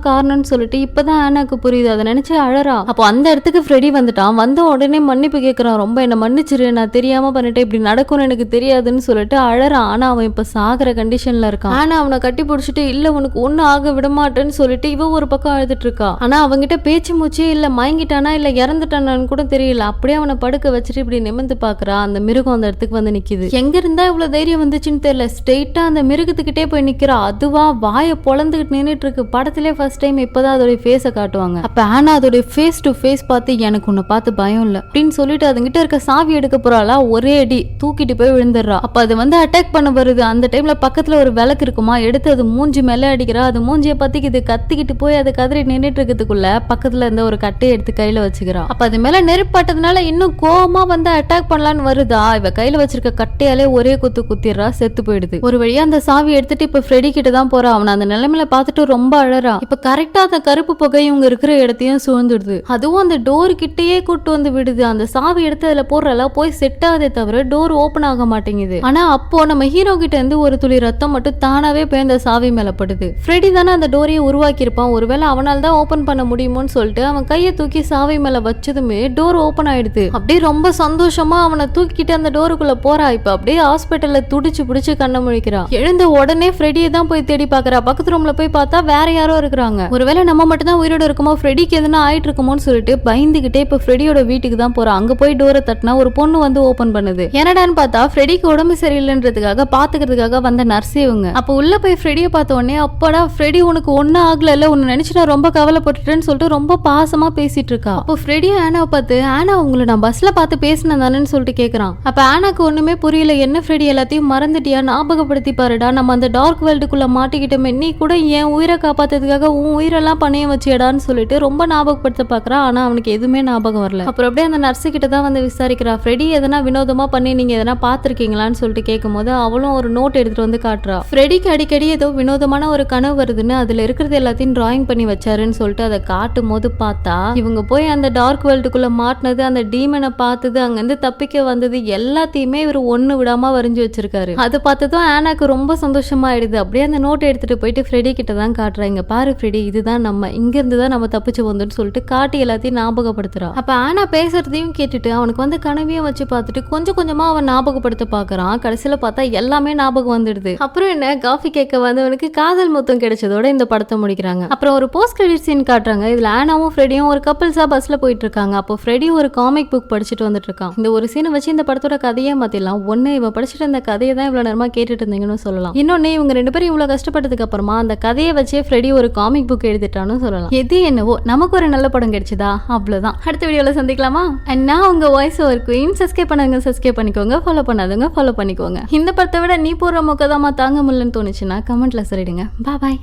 காரணம்னு சொல்லிட்டு இப்பதான் ஆனாக்கு புரியுது. அதை நினைச்சு அழறா. அப்போ அந்த இடத்துக்கு ஃப்ரெடி வந்துட்டான். வந்த உடனே மன்னிப்பு கேட்கறான் ரொம்ப என்ன மன்னிச்சிரு. நான் தெரியாம பண்ணிட்டேன். இப்படி நடக்கும்னு எனக்கு தெரியாதுன்னு சொல்லிட்டு அழறான் ஆனா அவன் இப்ப சாகுற கண்டிஷன்ல இருக்கான். ஆனா அவனை கட்டி பிடிச்சிட்டு இல்ல உனக்கு ஒண்ணு ஆக விட மாட்டேன்னு சொல்லிட்டு இவ ஒரு பக்கம் அழுதுட்டு இருக்கா. ஆனா அவங்கிட்ட பேச்சு மூச்சே இல்ல. மயங்கிட்டானா இல்ல இறந்துட்டானான்னு கூட தெரியல. அப்படியே அவனை படுக்க வச்சுட்டு இப்படி நிமிர்ந்து பாக்குறா. அந்த மிருகம் அந்த இடத்துக்கு வந்து நிக்குது. எங்க இருந்தா இவ்வளவு தைரியம் வந்துச்சுன்னு தெரியல. ஸ்ட்ரெயிட்டா அந்த மிருகத்துக்கிட்டே போய் நிக்கிறா. அதுவா வாயை பொழந்துகிட்டு நின்றுட்டு இருக்கு படத்திலே ஃபர்ஸ்ட் டைம் இப்பதான் அதோட ஃபேஸை காட்டுவாங்க. அப்ப ஆனா அதோட ஃபேஸ் டு ஃபேஸ் பார்த்து எனக்கு உன்னை பார்த்து பயம் இல்ல. அப்படின்னு சொல்லிட்டு அதுங்கிட்ட இருக்க சாவி எடுக்க போறாளா? ஒரே அடி. தூக்கிட்டு போய் விழுந்துடுறா. அப்ப அது வந்து அட்டாக் பண்ண வருது. அந்த டைம்ல பக்கத்துல ஒரு விளக்கு இருக்குமா? எடுத்து அது மூஞ்சி மேல அடிக்கிறா. அது மூஞ்சியை பத்திக்குது. கத்திக்கிட்டு போய் அது கதறி நின்றுட்டு இருக்கிறதுக்குள்ள பக்கத்துல இருந்த ஒரு கட்டையை எடுத்து கையில வச்சுக்கிறா. அப்ப அது மேல நெருப்பட்டதுனால இன்னும் கோபமா வந்து அட்டாக் பண்ணலான்னு வருதா? இவ கையில வச்சிருக்க கட்டையாலே ஒரே குத்து குத்திடுறா செத்து போயிடுது. ஒரு வழியா அந்த சாவி எடுத்துட்டு இப்ப ஃப்ரெடி கிட்ட தான் போறா. அவன் அந்த நிலைமையில பார்த்துட்டு ரொம்ப அழறா. இப்ப கரெக்டா அந்த கருப்பு புகை இவங்க இருக்கிற இடத்தையும் சூழ்ந்துடுது. அதுவும் அந்த டோர் கிட்டயே கூட்டு வந்து விடுது. அந்த சாவி எடுத்து அதுல போடுறல போய் செட் ஆகுதே தவிர டோர் ஓபன் ஆக மாட்டேங்குது. ஆனா அப்போ நம்ம ஹீரோ கிட்ட இருந்து ஒரு துளி ரத்தம் மட்டும் தானாவே போய் அந்த சாவி மேலப்படுது ஃப்ரெடி தானே அந்த டோரையை உருவாக்கியிருப்பான். ஒருவேளை அவனால தான் ஓபன் பண்ண முடியுமோன்னு சொல்லிட்டு அவன் கையை தூக்கி சாவி மேல வச்சதுமே டோர் ஓபன் ஆயிடுது. அப்படியே ரொம்ப சந்தோஷமா அவனை தூக்கிட்டு அந்த டோருக்குள்ள போறா. இப்போ அப்படியே ஹாஸ்பிட்டல்ல துடிச்சு பிடிச்சு கண்ண முழிக்கிறா எழுந்த உடனே ஃப்ரெடியை தான் போய் தேடி பாக்குறா பக்கத்து ரூம்ல போய் பார்த்தா வேற யாரோ இருக்கிறாங்க. ஒருவேளை நம்ம மட்டும் தான் உயிரோட இருக்குமோ ஃப்ரெடிக்கு எதுனா ஆயிட்டு இருக்குமோன்னு சொல்லிட்டு பயந்துகிட்டே இப்ப ஃப்ரெடியோட வீட்டுக்கு தான் போறா. அங்க போய் டோரை தட்டினா ஒரு பொண்ணு வந்து ஓபன் பண்ணுது. என்னடான்னு பார்த்தா ஃப்ரெடிக்கு உடம்பு சரியில்லைன்றதுக்காக பாத்துக்கிறதுக்காக வந்த நர்ஸ் இவங்க. அப்ப உள்ள போய் ஃப்ரெடியை பார்த்த உடனே அப்படா ஃப்ரெடி உனக்கு ஒன்னும் ஆகல உன்னை நினைச்சு நான் ரொம்ப கவலைப்பட்டுட்டேன்னு சொல்லிட்டு ரொம்ப பாசமா பேசிட்டு இருக்கா. அப்போ ஃப்ரெடியும் ஆனாவை பார்த்து ஆனா உங்களை நான் பஸ்ல பார்த்து பேசினேன் தானேன்னு சொல்லிட்டு கேக்குறான். அப்ப ஆனாக்கு ஒண்ணுமே புரியல. என்ன ஃப்ரெடி எல்லாத்தையும் மறந்துட்டியா? ஞாபகப்படுத்தி பாருடா நம்ம அந்த டார்க் வேர்ல்டுக்குள்ளே மாட்டிக்கிட்டோமே நீ கூட என் உயிரை காப்பாத்துறதுக்காக உன் உயிரெல்லாம் பணையம் வச்சியடான்னு சொல்லிட்டு ரொம்ப ஞாபகப்படுத்த பார்க்குறான் ஆனால் அவனுக்கு எதுவுமே ஞாபகம் வரல. அப்புறம் அப்படியே அந்த நர்ஸு கிட்ட தான் வந்து விசாரிக்கிறா. ஃப்ரெடி எதனா வினோதமாக பண்ணி நீங்கள் எதனா பார்த்துருக்கீங்களான்னு சொல்லிட்டு கேட்கும்போது அவளும் ஒரு நோட் எடுத்துட்டு வந்து காட்டுறா. ஃப்ரெடிக்கு அடிக்கடி ஏதோ வினோதமான ஒரு கனவு வருதுன்னு அதில் இருக்கிறது எல்லாத்தையும் டிராயிங் பண்ணி வச்சாருன்னு சொல்லிட்டு அதை காட்டும் போது பார்த்தா இவங்க போய் அந்த டார்க் வேர்ல்டுக்குள்ளே மாட்டினது அந்த டீமனை பார்த்தது அங்கேருந்து தப்பிக்க வந்தது எல்லாத்தையுமே இவர் ஒன்று விடாமல் வரைஞ்சி வச்சிருக்காரு. அதை பார்த்ததும் ஆனாக்கு ரொம்ப சந்தோஷமாயிடுது. அப்படியே அந்த நோட்டை எடுத்துட்டு போயிட்டு ஃப்ரெடி கிட்ட தான் காட்டுறாங்க. பாரு ஃப்ரெடி இதுதான் நம்ம. இங்கேருந்து தான் நம்ம தப்பிச்சு வந்தோம்னு சொல்லிட்டு காட்டி எல்லாத்தையும் ஞாபகப்படுத்துகிறான் அப்போ ஆனா பேசுறதையும் கேட்டுட்டு அவனுக்கு வந்து கனவையும் வச்சு பார்த்துட்டு கொஞ்சம் கொஞ்சமாக அவன் ஞாபகப்படுத்த பார்க்குறான். கடைசியில் பார்த்தா எல்லாமே ஞாபகம் வந்துடுது. அப்புறம் என்ன? காஃபி கேட்க வந்தவனுக்கு காதல் முத்தம் கிடைச்சதோட இந்த படத்தை முடிக்கிறாங்க. அப்புறம் ஒரு போஸ்ட் கிரெடிட் சீன் காட்டுறாங்க. இதுல ஆனாவும் ஃப்ரெடியும் ஒரு கப்பல்ஸா பஸ்ல போயிட்டு இருக்காங்க. அப்போ ஃப்ரெடி ஒரு காமிக் புக் படிச்சுட்டு வந்துட்டு இருக்கான். இந்த ஒரு சீனை வச்சு இந்த படத்தோட கதையே மாற்றிடலாம் ஒண்ணு இவன் படிச்சுட்டு இருந்த கதையை தான் இவ்வளோ நேரமா கேட்டுட்டு இருந்தீங்கன்னு சொல்லலாம். இன்னொன்னு இவங்க ரெண்டு பேரும் இவ்வளோ கஷ்டப்பட்டதுக்கு அப்புறமா அந்த கதையை வச்சே ஃப்ரெடி ஒரு காமிக் புக் எழுதிட்டான்னு சொல்லலாம். எது என்னவோ நமக்கு ஒரு நல்ல படம் கிடைச்சதா? அவ்வளோதான் அடுத்த வீடியோவில் சந்திக்கலாமா? அண்ட் நான் உங்க வாய்ஸ் ஒரு குயின் சப்ஸ்கிரைப் பண்ணாங்க சப்ஸ்கிரைப் பண்ணிக்கோங்க. ஃபாலோ பண்ணாதவங்க ஃபாலோ பண்ணிக்கோங்க. இந்த படத்தை விட நீ போடுற முக்கதாமா தாங்க முடியலன்னு தோணுச்சுன்னா கமெண்ட்ல சொல்லிடுங்க. பாய்